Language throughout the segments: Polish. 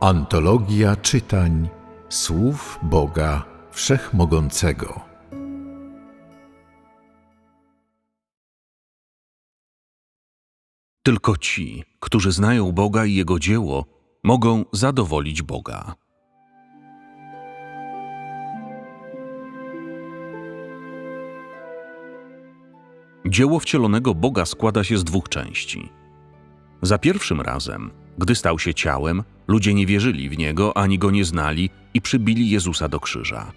Antologia czytań słów Boga Wszechmogącego. Tylko ci, którzy znają Boga i Jego dzieło, mogą zadowolić Boga. Dzieło wcielonego Boga składa się z dwóch części. Za pierwszym razem, gdy stał się ciałem, ludzie nie wierzyli w niego ani go nie znali i przybili Jezusa do krzyża.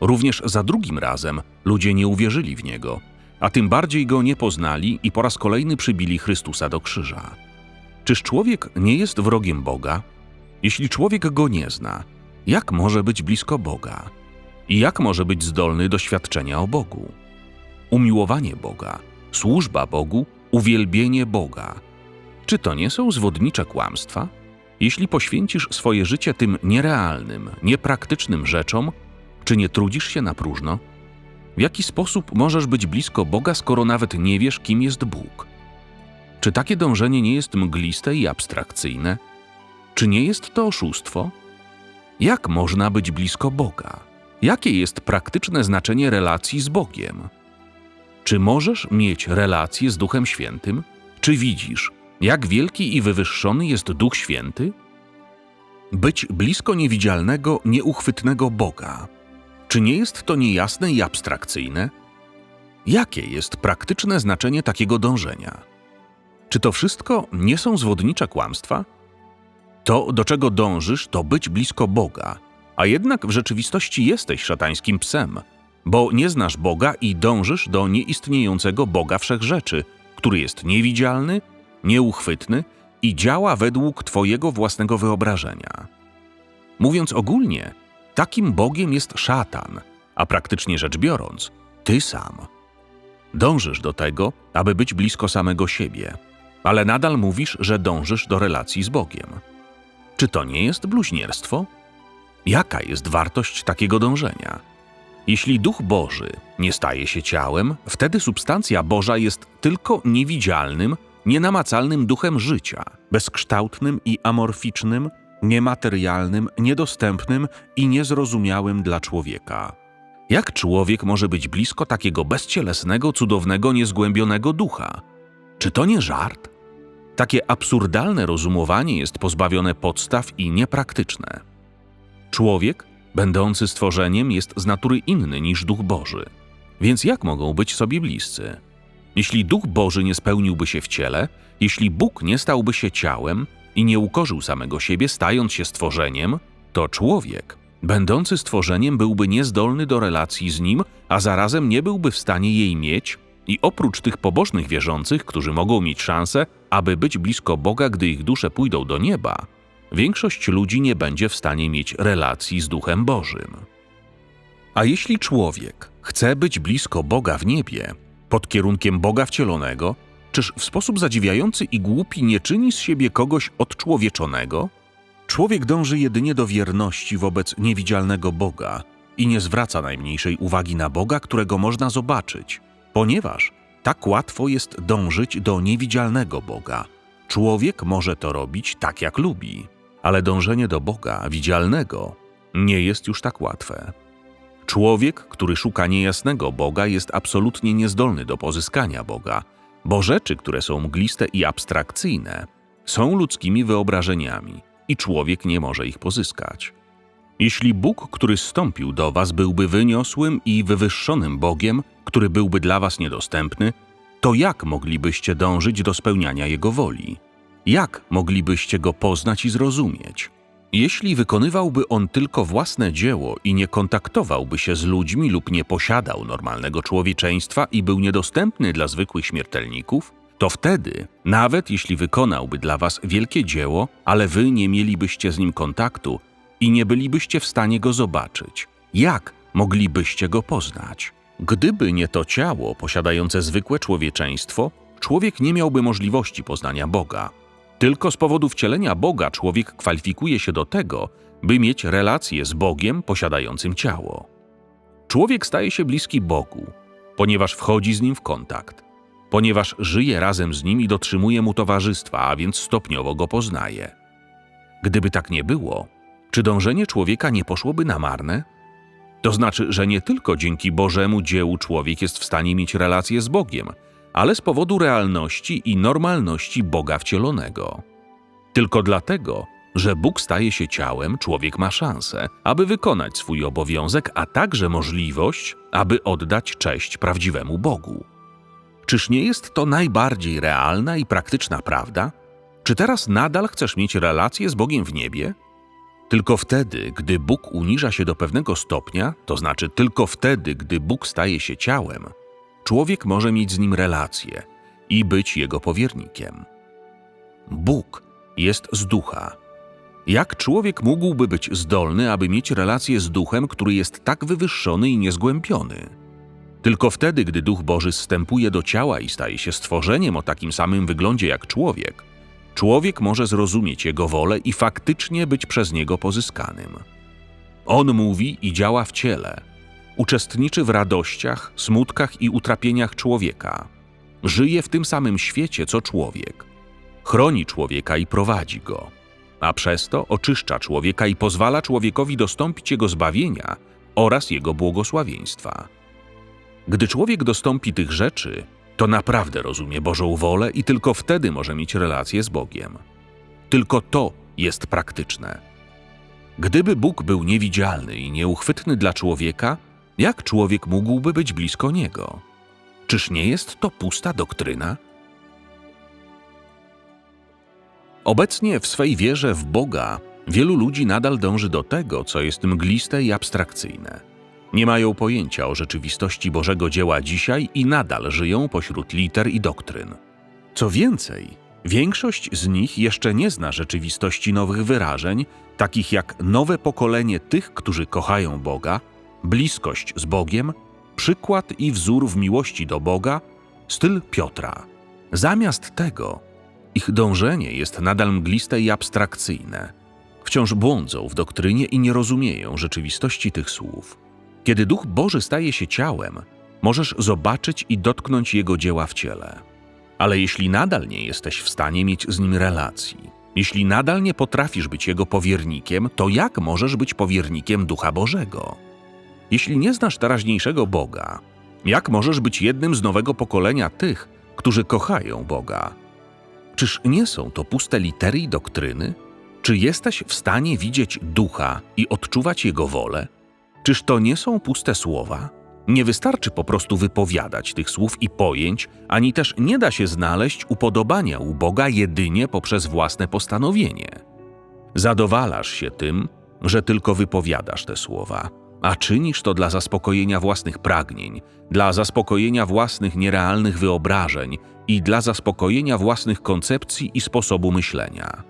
Również za drugim razem ludzie nie uwierzyli w niego, a tym bardziej go nie poznali i po raz kolejny przybili Chrystusa do krzyża. Czyż człowiek nie jest wrogiem Boga? Jeśli człowiek go nie zna, jak może być blisko Boga? I jak może być zdolny do świadczenia o Bogu? Umiłowanie Boga, służba Bogu, uwielbienie Boga. Czy to nie są zwodnicze kłamstwa? Jeśli poświęcisz swoje życie tym nierealnym, niepraktycznym rzeczom, czy nie trudzisz się na próżno? W jaki sposób możesz być blisko Boga, skoro nawet nie wiesz, kim jest Bóg? Czy takie dążenie nie jest mgliste i abstrakcyjne? Czy nie jest to oszustwo? Jak można być blisko Boga? Jakie jest praktyczne znaczenie relacji z Bogiem? Czy możesz mieć relację z Duchem Świętym? Czy widzisz, jak wielki i wywyższony jest Duch Święty? Być blisko niewidzialnego, nieuchwytnego Boga. Czy nie jest to niejasne i abstrakcyjne? Jakie jest praktyczne znaczenie takiego dążenia? Czy to wszystko nie są zwodnicze kłamstwa? To, do czego dążysz, to być blisko Boga, a jednak w rzeczywistości jesteś szatańskim psem, bo nie znasz Boga i dążysz do nieistniejącego Boga wszechrzeczy, który jest niewidzialny, nieuchwytny i działa według Twojego własnego wyobrażenia. Mówiąc ogólnie, takim Bogiem jest szatan, a praktycznie rzecz biorąc, Ty sam. Dążysz do tego, aby być blisko samego siebie, ale nadal mówisz, że dążysz do relacji z Bogiem. Czy to nie jest bluźnierstwo? Jaka jest wartość takiego dążenia? Jeśli Duch Boży nie staje się ciałem, wtedy substancja Boża jest tylko niewidzialnym, nienamacalnym duchem życia, bezkształtnym i amorficznym, niematerialnym, niedostępnym i niezrozumiałym dla człowieka. Jak człowiek może być blisko takiego bezcielesnego, cudownego, niezgłębionego ducha? Czy to nie żart? Takie absurdalne rozumowanie jest pozbawione podstaw i niepraktyczne. Człowiek, będący stworzeniem, jest z natury inny niż Duch Boży. Więc jak mogą być sobie bliscy? Jeśli Duch Boży nie spełniłby się w ciele, jeśli Bóg nie stałby się ciałem i nie ukorzył samego siebie, stając się stworzeniem, to człowiek, będący stworzeniem, byłby niezdolny do relacji z nim, a zarazem nie byłby w stanie jej mieć, i oprócz tych pobożnych wierzących, którzy mogą mieć szansę, aby być blisko Boga, gdy ich dusze pójdą do nieba, większość ludzi nie będzie w stanie mieć relacji z Duchem Bożym. A jeśli człowiek chce być blisko Boga w niebie, pod kierunkiem Boga wcielonego, czyż w sposób zadziwiający i głupi nie czyni z siebie kogoś odczłowieczonego? Człowiek dąży jedynie do wierności wobec niewidzialnego Boga i nie zwraca najmniejszej uwagi na Boga, którego można zobaczyć, ponieważ tak łatwo jest dążyć do niewidzialnego Boga. Człowiek może to robić tak, jak lubi, ale dążenie do Boga widzialnego nie jest już tak łatwe. Człowiek, który szuka niejasnego Boga, jest absolutnie niezdolny do pozyskania Boga, bo rzeczy, które są mgliste i abstrakcyjne, są ludzkimi wyobrażeniami i człowiek nie może ich pozyskać. Jeśli Bóg, który zstąpił do Was, byłby wyniosłym i wywyższonym Bogiem, który byłby dla Was niedostępny, to jak moglibyście dążyć do spełniania Jego woli? Jak moglibyście Go poznać i zrozumieć? Jeśli wykonywałby on tylko własne dzieło i nie kontaktowałby się z ludźmi lub nie posiadał normalnego człowieczeństwa i był niedostępny dla zwykłych śmiertelników, to wtedy, nawet jeśli wykonałby dla was wielkie dzieło, ale wy nie mielibyście z nim kontaktu i nie bylibyście w stanie go zobaczyć, jak moglibyście go poznać? Gdyby nie to ciało posiadające zwykłe człowieczeństwo, człowiek nie miałby możliwości poznania Boga. Tylko z powodu wcielenia Boga człowiek kwalifikuje się do tego, by mieć relację z Bogiem posiadającym ciało. Człowiek staje się bliski Bogu, ponieważ wchodzi z nim w kontakt, ponieważ żyje razem z nim i dotrzymuje mu towarzystwa, a więc stopniowo go poznaje. Gdyby tak nie było, czy dążenie człowieka nie poszłoby na marne? To znaczy, że nie tylko dzięki Bożemu dziełu człowiek jest w stanie mieć relację z Bogiem, ale z powodu realności i normalności Boga wcielonego. Tylko dlatego, że Bóg staje się ciałem, człowiek ma szansę, aby wykonać swój obowiązek, a także możliwość, aby oddać cześć prawdziwemu Bogu. Czyż nie jest to najbardziej realna i praktyczna prawda? Czy teraz nadal chcesz mieć relację z Bogiem w niebie? Tylko wtedy, gdy Bóg uniża się do pewnego stopnia, to znaczy tylko wtedy, gdy Bóg staje się ciałem, człowiek może mieć z nim relację i być jego powiernikiem. Bóg jest z ducha. Jak człowiek mógłby być zdolny, aby mieć relację z duchem, który jest tak wywyższony i niezgłębiony? Tylko wtedy, gdy Duch Boży zstępuje do ciała i staje się stworzeniem o takim samym wyglądzie jak człowiek, człowiek może zrozumieć jego wolę i faktycznie być przez niego pozyskanym. On mówi i działa w ciele, uczestniczy w radościach, smutkach i utrapieniach człowieka, żyje w tym samym świecie co człowiek, chroni człowieka i prowadzi go, a przez to oczyszcza człowieka i pozwala człowiekowi dostąpić jego zbawienia oraz jego błogosławieństwa. Gdy człowiek dostąpi tych rzeczy, to naprawdę rozumie Bożą wolę i tylko wtedy może mieć relację z Bogiem. Tylko to jest praktyczne. Gdyby Bóg był niewidzialny i nieuchwytny dla człowieka, jak człowiek mógłby być blisko Niego? Czyż nie jest to pusta doktryna? Obecnie w swej wierze w Boga wielu ludzi nadal dąży do tego, co jest mgliste i abstrakcyjne. Nie mają pojęcia o rzeczywistości Bożego dzieła dzisiaj i nadal żyją pośród liter i doktryn. Co więcej, większość z nich jeszcze nie zna rzeczywistości nowych wyrażeń, takich jak nowe pokolenie tych, którzy kochają Boga, bliskość z Bogiem, przykład i wzór w miłości do Boga, styl Piotra. Zamiast tego, ich dążenie jest nadal mgliste i abstrakcyjne. Wciąż błądzą w doktrynie i nie rozumieją rzeczywistości tych słów. Kiedy Duch Boży staje się ciałem, możesz zobaczyć i dotknąć Jego dzieła w ciele. Ale jeśli nadal nie jesteś w stanie mieć z Nim relacji, jeśli nadal nie potrafisz być Jego powiernikiem, to jak możesz być powiernikiem Ducha Bożego? Jeśli nie znasz teraźniejszego Boga, jak możesz być jednym z nowego pokolenia tych, którzy kochają Boga? Czyż nie są to puste litery i doktryny? Czy jesteś w stanie widzieć Ducha i odczuwać Jego wolę? Czyż to nie są puste słowa? Nie wystarczy po prostu wypowiadać tych słów i pojęć, ani też nie da się znaleźć upodobania u Boga jedynie poprzez własne postanowienie. Zadowalasz się tym, że tylko wypowiadasz te słowa, a czynisz to dla zaspokojenia własnych pragnień, dla zaspokojenia własnych nierealnych wyobrażeń i dla zaspokojenia własnych koncepcji i sposobu myślenia.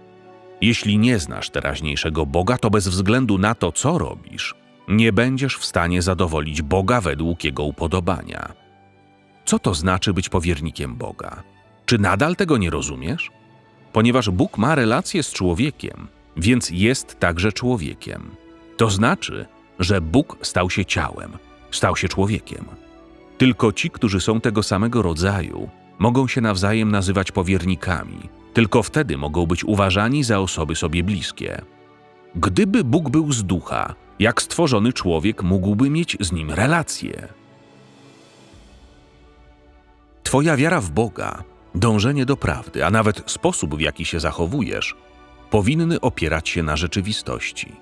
Jeśli nie znasz teraźniejszego Boga, to bez względu na to, co robisz, nie będziesz w stanie zadowolić Boga według Jego upodobania. Co to znaczy być powiernikiem Boga? Czy nadal tego nie rozumiesz? Ponieważ Bóg ma relację z człowiekiem, więc jest także człowiekiem. To znaczy, że Bóg stał się ciałem, stał się człowiekiem. Tylko ci, którzy są tego samego rodzaju, mogą się nawzajem nazywać powiernikami. Tylko wtedy mogą być uważani za osoby sobie bliskie. Gdyby Bóg był z ducha, jak stworzony człowiek mógłby mieć z nim relację? Twoja wiara w Boga, dążenie do prawdy, a nawet sposób, w jaki się zachowujesz, powinny opierać się na rzeczywistości.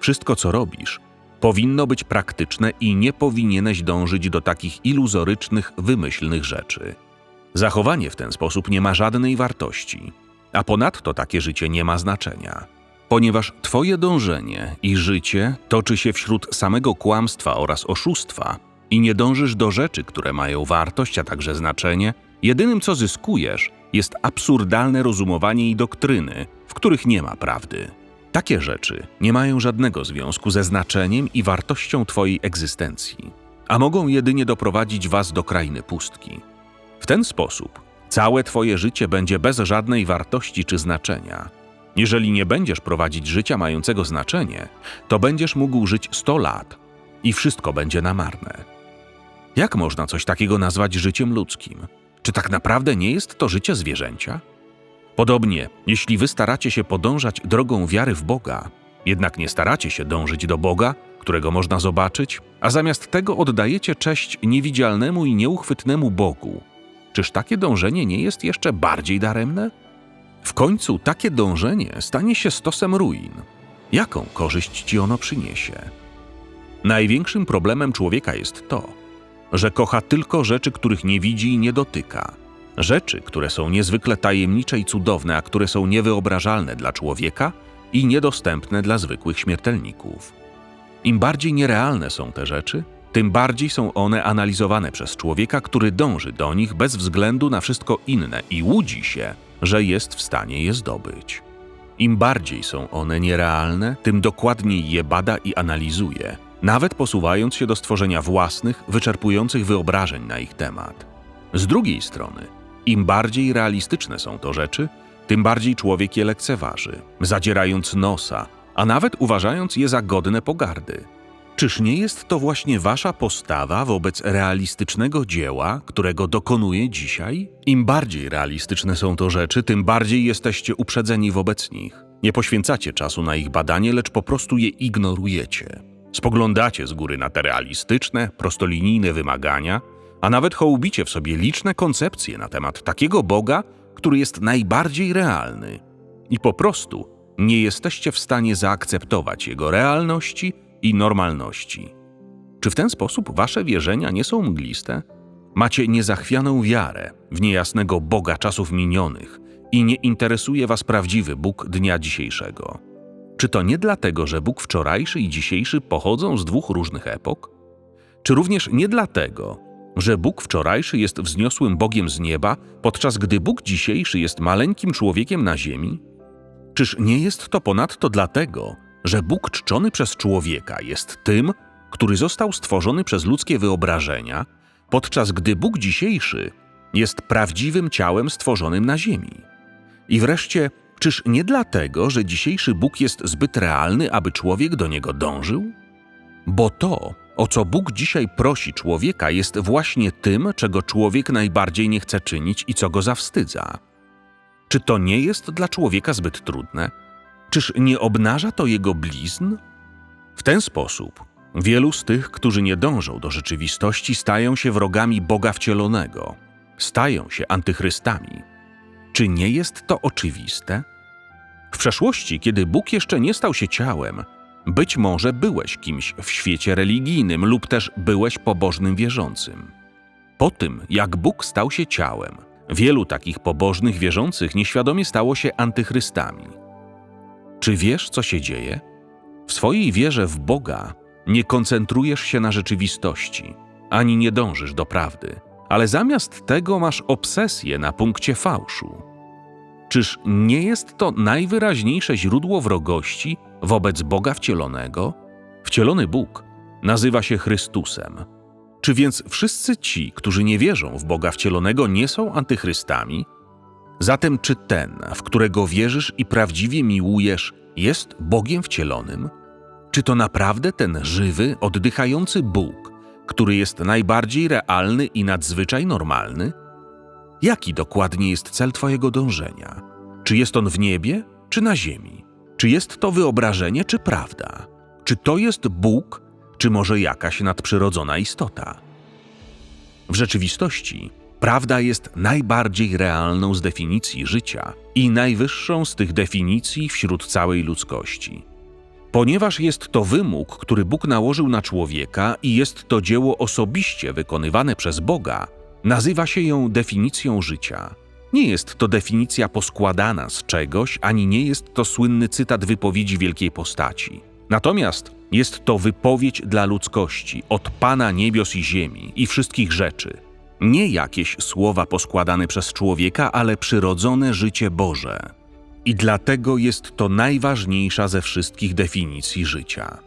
Wszystko, co robisz, powinno być praktyczne i nie powinieneś dążyć do takich iluzorycznych, wymyślnych rzeczy. Zachowanie w ten sposób nie ma żadnej wartości, a ponadto takie życie nie ma znaczenia, ponieważ Twoje dążenie i życie toczy się wśród samego kłamstwa oraz oszustwa i nie dążysz do rzeczy, które mają wartość, a także znaczenie, jedynym co zyskujesz jest absurdalne rozumowanie i doktryny, w których nie ma prawdy. Takie rzeczy nie mają żadnego związku ze znaczeniem i wartością Twojej egzystencji, a mogą jedynie doprowadzić Was do krainy pustki. W ten sposób całe Twoje życie będzie bez żadnej wartości czy znaczenia. Jeżeli nie będziesz prowadzić życia mającego znaczenie, to będziesz mógł żyć 100 lat i wszystko będzie na marne. Jak można coś takiego nazwać życiem ludzkim? Czy tak naprawdę nie jest to życie zwierzęcia? Podobnie, jeśli wy staracie się podążać drogą wiary w Boga, jednak nie staracie się dążyć do Boga, którego można zobaczyć, a zamiast tego oddajecie cześć niewidzialnemu i nieuchwytnemu Bogu, czyż takie dążenie nie jest jeszcze bardziej daremne? W końcu takie dążenie stanie się stosem ruin. Jaką korzyść ci ono przyniesie? Największym problemem człowieka jest to, że kocha tylko rzeczy, których nie widzi i nie dotyka. Rzeczy, które są niezwykle tajemnicze i cudowne, a które są niewyobrażalne dla człowieka i niedostępne dla zwykłych śmiertelników. Im bardziej nierealne są te rzeczy, tym bardziej są one analizowane przez człowieka, który dąży do nich bez względu na wszystko inne i łudzi się, że jest w stanie je zdobyć. Im bardziej są one nierealne, tym dokładniej je bada i analizuje, nawet posuwając się do stworzenia własnych, wyczerpujących wyobrażeń na ich temat. Z drugiej strony, im bardziej realistyczne są to rzeczy, tym bardziej człowiek je lekceważy, zadzierając nosa, a nawet uważając je za godne pogardy. Czyż nie jest to właśnie wasza postawa wobec realistycznego dzieła, którego dokonuje dzisiaj? Im bardziej realistyczne są to rzeczy, tym bardziej jesteście uprzedzeni wobec nich. Nie poświęcacie czasu na ich badanie, lecz po prostu je ignorujecie. Spoglądacie z góry na te realistyczne, prostolinijne wymagania, a nawet hołubicie w sobie liczne koncepcje na temat takiego Boga, który jest najbardziej realny. I po prostu nie jesteście w stanie zaakceptować jego realności i normalności. Czy w ten sposób wasze wierzenia nie są mgliste? Macie niezachwianą wiarę w niejasnego Boga czasów minionych i nie interesuje was prawdziwy Bóg dnia dzisiejszego. Czy to nie dlatego, że Bóg wczorajszy i dzisiejszy pochodzą z dwóch różnych epok? Czy również nie dlatego, że Bóg wczorajszy jest wzniosłym Bogiem z nieba, podczas gdy Bóg dzisiejszy jest maleńkim człowiekiem na ziemi? Czyż nie jest to ponadto dlatego, że Bóg czczony przez człowieka jest tym, który został stworzony przez ludzkie wyobrażenia, podczas gdy Bóg dzisiejszy jest prawdziwym ciałem stworzonym na ziemi? I wreszcie, czyż nie dlatego, że dzisiejszy Bóg jest zbyt realny, aby człowiek do niego dążył? Bo to, o co Bóg dzisiaj prosi człowieka, jest właśnie tym, czego człowiek najbardziej nie chce czynić i co go zawstydza. Czy to nie jest dla człowieka zbyt trudne? Czyż nie obnaża to jego blizn? W ten sposób wielu z tych, którzy nie dążą do rzeczywistości, stają się wrogami Boga wcielonego, stają się antychrystami. Czy nie jest to oczywiste? W przeszłości, kiedy Bóg jeszcze nie stał się ciałem, być może byłeś kimś w świecie religijnym lub też byłeś pobożnym wierzącym. Po tym, jak Bóg stał się ciałem, wielu takich pobożnych wierzących nieświadomie stało się antychrystami. Czy wiesz, co się dzieje? W swojej wierze w Boga nie koncentrujesz się na rzeczywistości, ani nie dążysz do prawdy, ale zamiast tego masz obsesję na punkcie fałszu. Czyż nie jest to najwyraźniejsze źródło wrogości wobec Boga wcielonego? Wcielony Bóg nazywa się Chrystusem. Czy więc wszyscy ci, którzy nie wierzą w Boga wcielonego, nie są antychrystami? Zatem czy ten, w którego wierzysz i prawdziwie miłujesz, jest Bogiem wcielonym? Czy to naprawdę ten żywy, oddychający Bóg, który jest najbardziej realny i nadzwyczaj normalny? Jaki dokładnie jest cel Twojego dążenia? Czy jest on w niebie, czy na ziemi? Czy jest to wyobrażenie, czy prawda? Czy to jest Bóg, czy może jakaś nadprzyrodzona istota? W rzeczywistości prawda jest najbardziej realną z definicji życia i najwyższą z tych definicji wśród całej ludzkości. Ponieważ jest to wymóg, który Bóg nałożył na człowieka i jest to dzieło osobiście wykonywane przez Boga, nazywa się ją definicją życia. Nie jest to definicja poskładana z czegoś, ani nie jest to słynny cytat wypowiedzi wielkiej postaci. Natomiast jest to wypowiedź dla ludzkości od Pana niebios i ziemi i wszystkich rzeczy. Nie jakieś słowa poskładane przez człowieka, ale przyrodzone życie Boże. I dlatego jest to najważniejsza ze wszystkich definicji życia.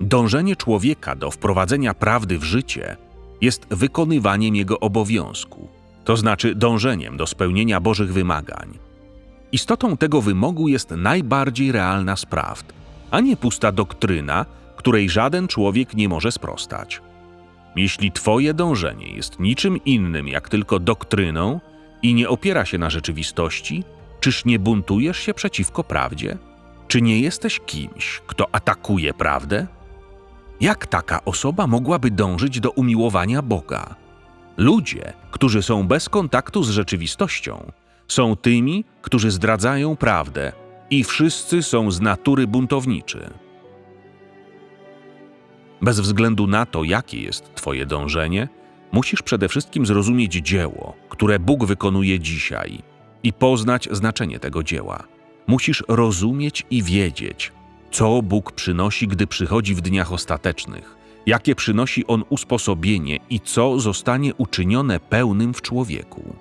Dążenie człowieka do wprowadzenia prawdy w życie jest wykonywaniem jego obowiązku, to znaczy dążeniem do spełnienia Bożych wymagań. Istotą tego wymogu jest najbardziej realna sprawd, a nie pusta doktryna, której żaden człowiek nie może sprostać. Jeśli Twoje dążenie jest niczym innym jak tylko doktryną i nie opiera się na rzeczywistości, Czyż nie buntujesz się przeciwko prawdzie? Czy nie jesteś kimś, kto atakuje prawdę? Jak taka osoba mogłaby dążyć do umiłowania Boga? Ludzie, którzy są bez kontaktu z rzeczywistością, są tymi, którzy zdradzają prawdę i wszyscy są z natury buntowniczy. Bez względu na to, jakie jest Twoje dążenie, musisz przede wszystkim zrozumieć dzieło, które Bóg wykonuje dzisiaj i poznać znaczenie tego dzieła. Musisz rozumieć i wiedzieć, co Bóg przynosi, gdy przychodzi w dniach ostatecznych, jakie przynosi On usposobienie i co zostanie uczynione pełnym w człowieku.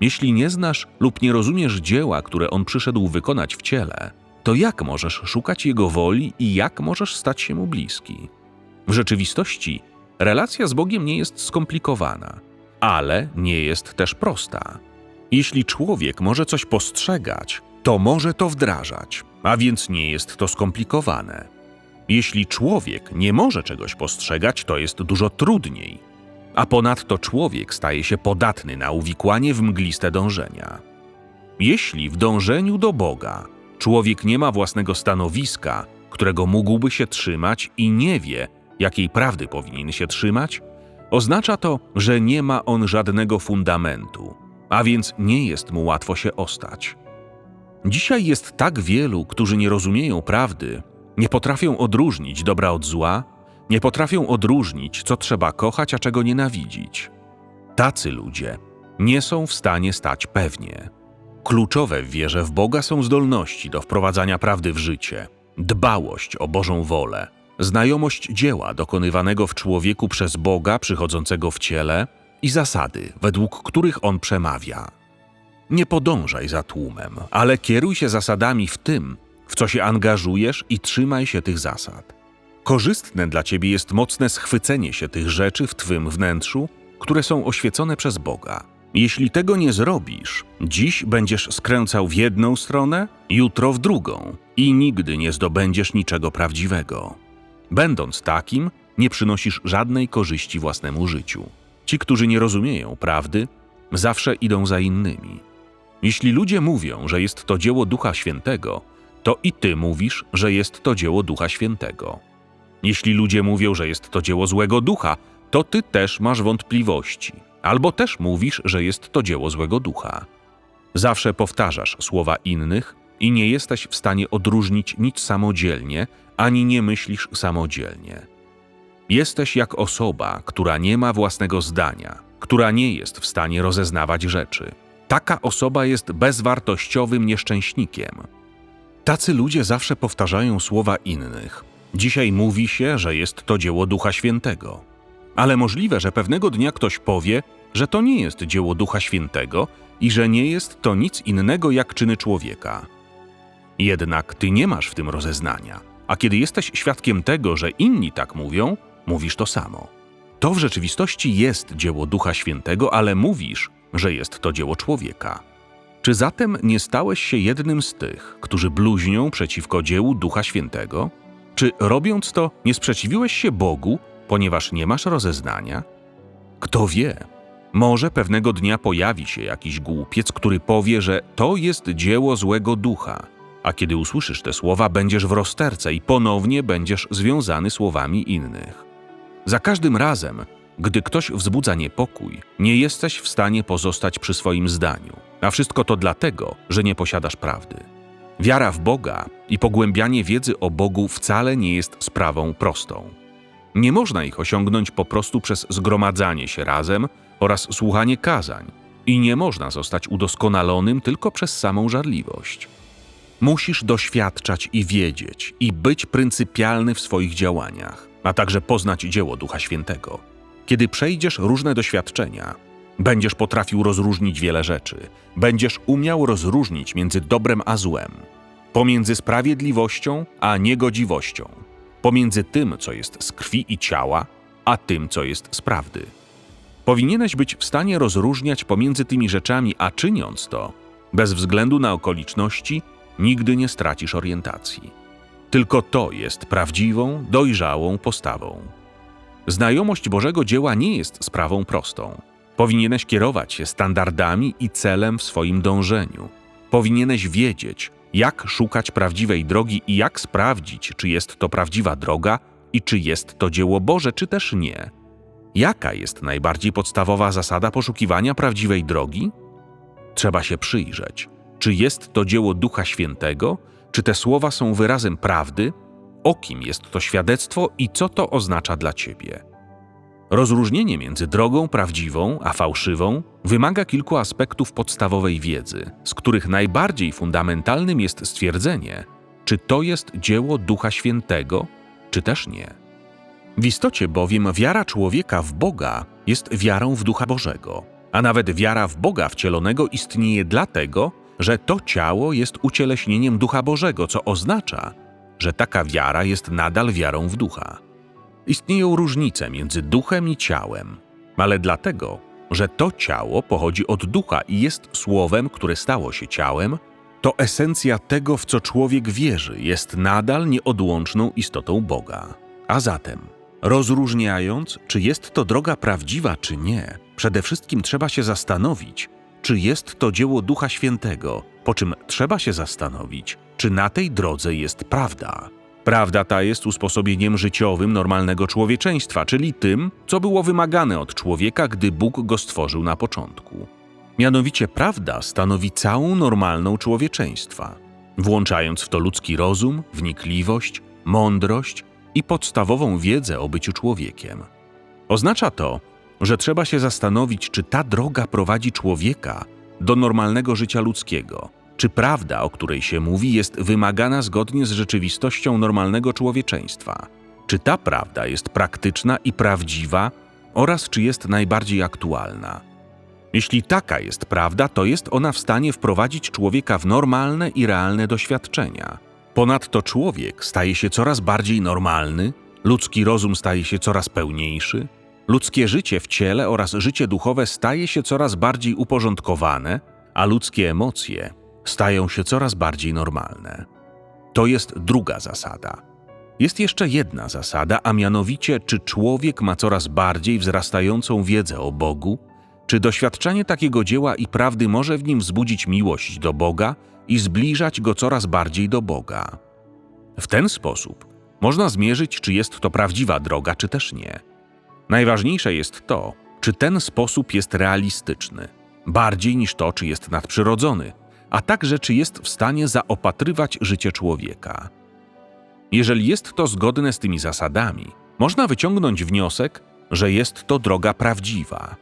Jeśli nie znasz lub nie rozumiesz dzieła, które On przyszedł wykonać w ciele, to jak możesz szukać Jego woli i jak możesz stać się Mu bliski? W rzeczywistości relacja z Bogiem nie jest skomplikowana, ale nie jest też prosta. Jeśli człowiek może coś postrzegać, to może to wdrażać, a więc nie jest to skomplikowane. Jeśli człowiek nie może czegoś postrzegać, to jest dużo trudniej. A ponadto człowiek staje się podatny na uwikłanie w mgliste dążenia. Jeśli w dążeniu do Boga człowiek nie ma własnego stanowiska, którego mógłby się trzymać i nie wie, jakiej prawdy powinien się trzymać, oznacza to, że nie ma on żadnego fundamentu, a więc nie jest mu łatwo się ostać. Dzisiaj jest tak wielu, którzy nie rozumieją prawdy, nie potrafią odróżnić dobra od zła, nie potrafią odróżnić, co trzeba kochać, a czego nienawidzić. Tacy ludzie nie są w stanie stać pewnie. Kluczowe w wierze w Boga są zdolności do wprowadzania prawdy w życie, dbałość o Bożą wolę, znajomość dzieła dokonywanego w człowieku przez Boga przychodzącego w ciele i zasady, według których on przemawia. Nie podążaj za tłumem, ale kieruj się zasadami w tym, w co się angażujesz i trzymaj się tych zasad. Korzystne dla ciebie jest mocne schwycenie się tych rzeczy w twym wnętrzu, które są oświecone przez Boga. Jeśli tego nie zrobisz, dziś będziesz skręcał w jedną stronę, jutro w drugą i nigdy nie zdobędziesz niczego prawdziwego. Będąc takim, nie przynosisz żadnej korzyści własnemu życiu. Ci, którzy nie rozumieją prawdy, zawsze idą za innymi. Jeśli ludzie mówią, że jest to dzieło Ducha Świętego, to i ty mówisz, że jest to dzieło Ducha Świętego. Jeśli ludzie mówią, że jest to dzieło złego ducha, to ty też masz wątpliwości, albo też mówisz, że jest to dzieło złego ducha. Zawsze powtarzasz słowa innych i nie jesteś w stanie odróżnić nic samodzielnie, ani nie myślisz samodzielnie. Jesteś jak osoba, która nie ma własnego zdania, która nie jest w stanie rozeznawać rzeczy. Taka osoba jest bezwartościowym nieszczęśnikiem. Tacy ludzie zawsze powtarzają słowa innych. Dzisiaj mówi się, że jest to dzieło Ducha Świętego. Ale możliwe, że pewnego dnia ktoś powie, że to nie jest dzieło Ducha Świętego i że nie jest to nic innego jak czyny człowieka. Jednak ty nie masz w tym rozeznania, a kiedy jesteś świadkiem tego, że inni tak mówią, mówisz to samo. To w rzeczywistości jest dzieło Ducha Świętego, ale mówisz, że jest to dzieło człowieka. Czy zatem nie stałeś się jednym z tych, którzy bluźnią przeciwko dziełu Ducha Świętego? Czy robiąc to, nie sprzeciwiłeś się Bogu, ponieważ nie masz rozeznania? Kto wie, może pewnego dnia pojawi się jakiś głupiec, który powie, że to jest dzieło złego ducha, a kiedy usłyszysz te słowa, będziesz w rozterce i ponownie będziesz związany słowami innych. Za każdym razem, gdy ktoś wzbudza niepokój, nie jesteś w stanie pozostać przy swoim zdaniu, a wszystko to dlatego, że nie posiadasz prawdy. Wiara w Boga i pogłębianie wiedzy o Bogu wcale nie jest sprawą prostą. Nie można ich osiągnąć po prostu przez zgromadzanie się razem oraz słuchanie kazań, i nie można zostać udoskonalonym tylko przez samą żarliwość. Musisz doświadczać i wiedzieć, i być pryncypialny w swoich działaniach, a także poznać dzieło Ducha Świętego. Kiedy przejdziesz różne doświadczenia, będziesz potrafił rozróżnić wiele rzeczy, będziesz umiał rozróżnić między dobrem a złem, pomiędzy sprawiedliwością a niegodziwością, pomiędzy tym, co jest z krwi i ciała, a tym, co jest z prawdy. Powinieneś być w stanie rozróżniać pomiędzy tymi rzeczami, a czyniąc to, bez względu na okoliczności, nigdy nie stracisz orientacji. Tylko to jest prawdziwą, dojrzałą postawą. Znajomość Bożego dzieła nie jest sprawą prostą. Powinieneś kierować się standardami i celem w swoim dążeniu. Powinieneś wiedzieć, jak szukać prawdziwej drogi i jak sprawdzić, czy jest to prawdziwa droga i czy jest to dzieło Boże, czy też nie. Jaka jest najbardziej podstawowa zasada poszukiwania prawdziwej drogi? Trzeba się przyjrzeć. Czy jest to dzieło Ducha Świętego? Czy te słowa są wyrazem prawdy? O kim jest to świadectwo i co to oznacza dla ciebie? Rozróżnienie między drogą prawdziwą a fałszywą wymaga kilku aspektów podstawowej wiedzy, z których najbardziej fundamentalnym jest stwierdzenie, czy to jest dzieło Ducha Świętego, czy też nie. W istocie bowiem wiara człowieka w Boga jest wiarą w Ducha Bożego, a nawet wiara w Boga wcielonego istnieje dlatego, że to ciało jest ucieleśnieniem Ducha Bożego, co oznacza, że taka wiara jest nadal wiarą w Ducha. Istnieją różnice między duchem i ciałem, ale dlatego, że to ciało pochodzi od ducha i jest słowem, które stało się ciałem, to esencja tego, w co człowiek wierzy, jest nadal nieodłączną istotą Boga. A zatem, rozróżniając, czy jest to droga prawdziwa, czy nie, przede wszystkim trzeba się zastanowić, czy jest to dzieło Ducha Świętego, po czym trzeba się zastanowić, czy na tej drodze jest prawda. Prawda ta jest usposobieniem życiowym normalnego człowieczeństwa, czyli tym, co było wymagane od człowieka, gdy Bóg go stworzył na początku. Mianowicie prawda stanowi całą normalną człowieczeństwa, włączając w to ludzki rozum, wnikliwość, mądrość i podstawową wiedzę o byciu człowiekiem. Oznacza to, że trzeba się zastanowić, czy ta droga prowadzi człowieka do normalnego życia ludzkiego, czy prawda, o której się mówi, jest wymagana zgodnie z rzeczywistością normalnego człowieczeństwa, czy ta prawda jest praktyczna i prawdziwa oraz czy jest najbardziej aktualna. Jeśli taka jest prawda, to jest ona w stanie wprowadzić człowieka w normalne i realne doświadczenia. Ponadto człowiek staje się coraz bardziej normalny, ludzki rozum staje się coraz pełniejszy, ludzkie życie w ciele oraz życie duchowe staje się coraz bardziej uporządkowane, a ludzkie emocje stają się coraz bardziej normalne. To jest druga zasada. Jest jeszcze jedna zasada, a mianowicie, czy człowiek ma coraz bardziej wzrastającą wiedzę o Bogu, czy doświadczenie takiego dzieła i prawdy może w nim wzbudzić miłość do Boga i zbliżać go coraz bardziej do Boga. W ten sposób można zmierzyć, czy jest to prawdziwa droga, czy też nie. Najważniejsze jest to, czy ten sposób jest realistyczny, bardziej niż to, czy jest nadprzyrodzony, a także czy jest w stanie zaopatrywać życie człowieka. Jeżeli jest to zgodne z tymi zasadami, można wyciągnąć wniosek, że jest to droga prawdziwa.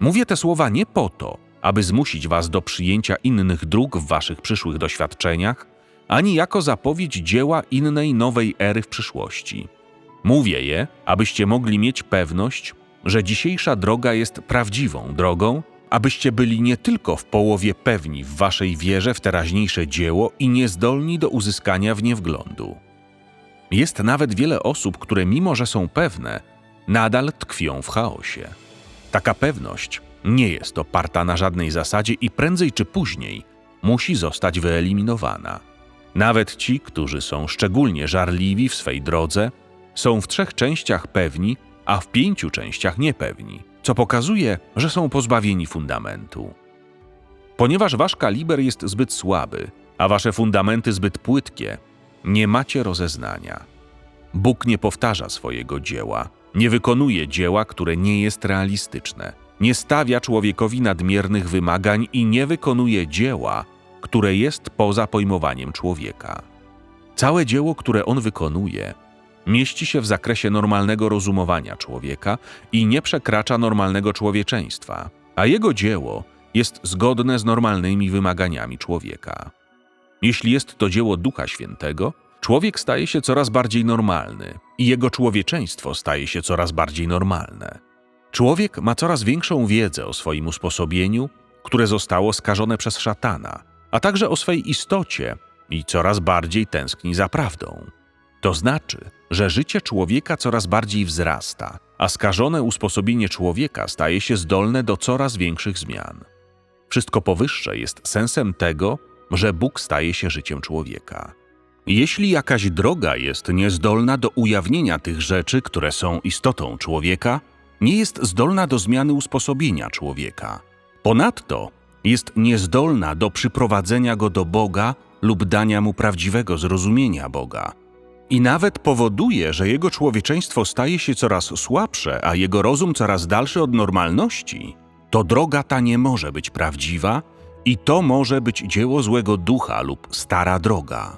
Mówię te słowa nie po to, aby zmusić was do przyjęcia innych dróg w waszych przyszłych doświadczeniach, ani jako zapowiedź dzieła innej nowej ery w przyszłości. Mówię je, abyście mogli mieć pewność, że dzisiejsza droga jest prawdziwą drogą, abyście byli nie tylko w połowie pewni w waszej wierze w teraźniejsze dzieło i niezdolni do uzyskania w nie wglądu. Jest nawet wiele osób, które mimo że są pewne, nadal tkwią w chaosie. Taka pewność nie jest oparta na żadnej zasadzie i prędzej czy później musi zostać wyeliminowana. Nawet ci, którzy są szczególnie żarliwi w swej drodze, są w trzech częściach pewni, a w pięciu częściach niepewni, co pokazuje, że są pozbawieni fundamentu. Ponieważ wasz kaliber jest zbyt słaby, a wasze fundamenty zbyt płytkie, nie macie rozeznania. Bóg nie powtarza swojego dzieła, nie wykonuje dzieła, które nie jest realistyczne, nie stawia człowiekowi nadmiernych wymagań i nie wykonuje dzieła, które jest poza pojmowaniem człowieka. Całe dzieło, które on wykonuje, mieści się w zakresie normalnego rozumowania człowieka i nie przekracza normalnego człowieczeństwa, a jego dzieło jest zgodne z normalnymi wymaganiami człowieka. Jeśli jest to dzieło Ducha Świętego, człowiek staje się coraz bardziej normalny i jego człowieczeństwo staje się coraz bardziej normalne. Człowiek ma coraz większą wiedzę o swoim usposobieniu, które zostało skażone przez szatana, a także o swej istocie i coraz bardziej tęskni za prawdą. To znaczy, że życie człowieka coraz bardziej wzrasta, a skażone usposobienie człowieka staje się zdolne do coraz większych zmian. Wszystko powyższe jest sensem tego, że Bóg staje się życiem człowieka. Jeśli jakaś droga jest niezdolna do ujawnienia tych rzeczy, które są istotą człowieka, nie jest zdolna do zmiany usposobienia człowieka. Ponadto jest niezdolna do przyprowadzenia go do Boga lub dania mu prawdziwego zrozumienia Boga. I nawet powoduje, że jego człowieczeństwo staje się coraz słabsze, a jego rozum coraz dalszy od normalności, to droga ta nie może być prawdziwa i to może być dzieło złego ducha lub stara droga.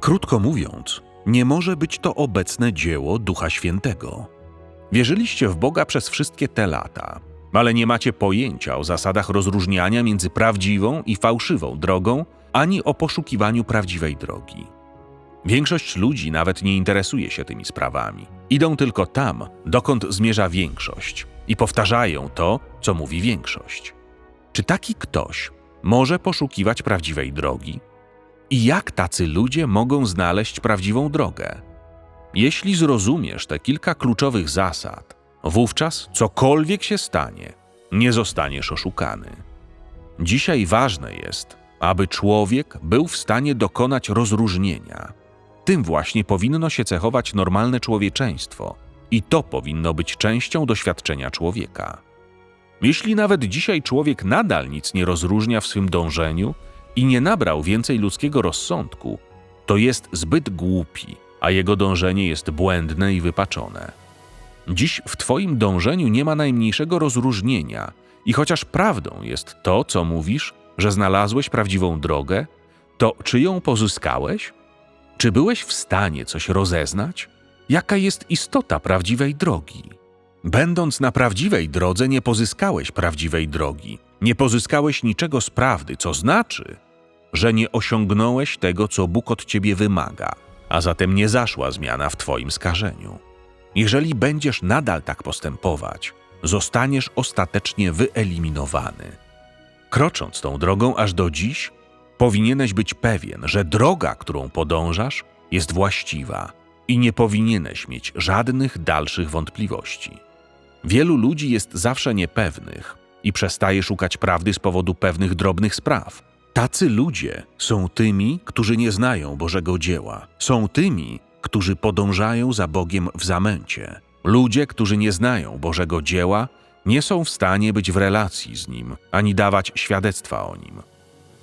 Krótko mówiąc, nie może być to obecne dzieło Ducha Świętego. Wierzyliście w Boga przez wszystkie te lata, ale nie macie pojęcia o zasadach rozróżniania między prawdziwą i fałszywą drogą, ani o poszukiwaniu prawdziwej drogi. Większość ludzi nawet nie interesuje się tymi sprawami. Idą tylko tam, dokąd zmierza większość i powtarzają to, co mówi większość. Czy taki ktoś może poszukiwać prawdziwej drogi? I jak tacy ludzie mogą znaleźć prawdziwą drogę? Jeśli zrozumiesz te kilka kluczowych zasad, wówczas cokolwiek się stanie, nie zostaniesz oszukany. Dzisiaj ważne jest, aby człowiek był w stanie dokonać rozróżnienia. Tym właśnie powinno się cechować normalne człowieczeństwo i to powinno być częścią doświadczenia człowieka. Jeśli nawet dzisiaj człowiek nadal nic nie rozróżnia w swym dążeniu i nie nabrał więcej ludzkiego rozsądku, to jest zbyt głupi, a jego dążenie jest błędne i wypaczone. Dziś w Twoim dążeniu nie ma najmniejszego rozróżnienia, i chociaż prawdą jest to, co mówisz, że znalazłeś prawdziwą drogę, to czy ją pozyskałeś? Czy byłeś w stanie coś rozeznać? Jaka jest istota prawdziwej drogi? Będąc na prawdziwej drodze, nie pozyskałeś prawdziwej drogi, nie pozyskałeś niczego z prawdy, co znaczy, że nie osiągnąłeś tego, co Bóg od ciebie wymaga, a zatem nie zaszła zmiana w Twoim skażeniu. Jeżeli będziesz nadal tak postępować, zostaniesz ostatecznie wyeliminowany. Krocząc tą drogą aż do dziś, powinieneś być pewien, że droga, którą podążasz, jest właściwa i nie powinieneś mieć żadnych dalszych wątpliwości. Wielu ludzi jest zawsze niepewnych i przestaje szukać prawdy z powodu pewnych drobnych spraw. Tacy ludzie są tymi, którzy nie znają Bożego dzieła, są tymi, którzy podążają za Bogiem w zamęcie. Ludzie, którzy nie znają Bożego dzieła, nie są w stanie być w relacji z Nim ani dawać świadectwa o Nim.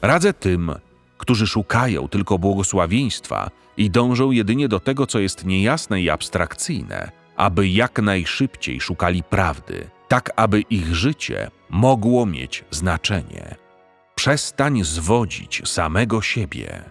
Radzę tym, którzy szukają tylko błogosławieństwa i dążą jedynie do tego, co jest niejasne i abstrakcyjne, aby jak najszybciej szukali prawdy, tak aby ich życie mogło mieć znaczenie. Przestań zwodzić samego siebie.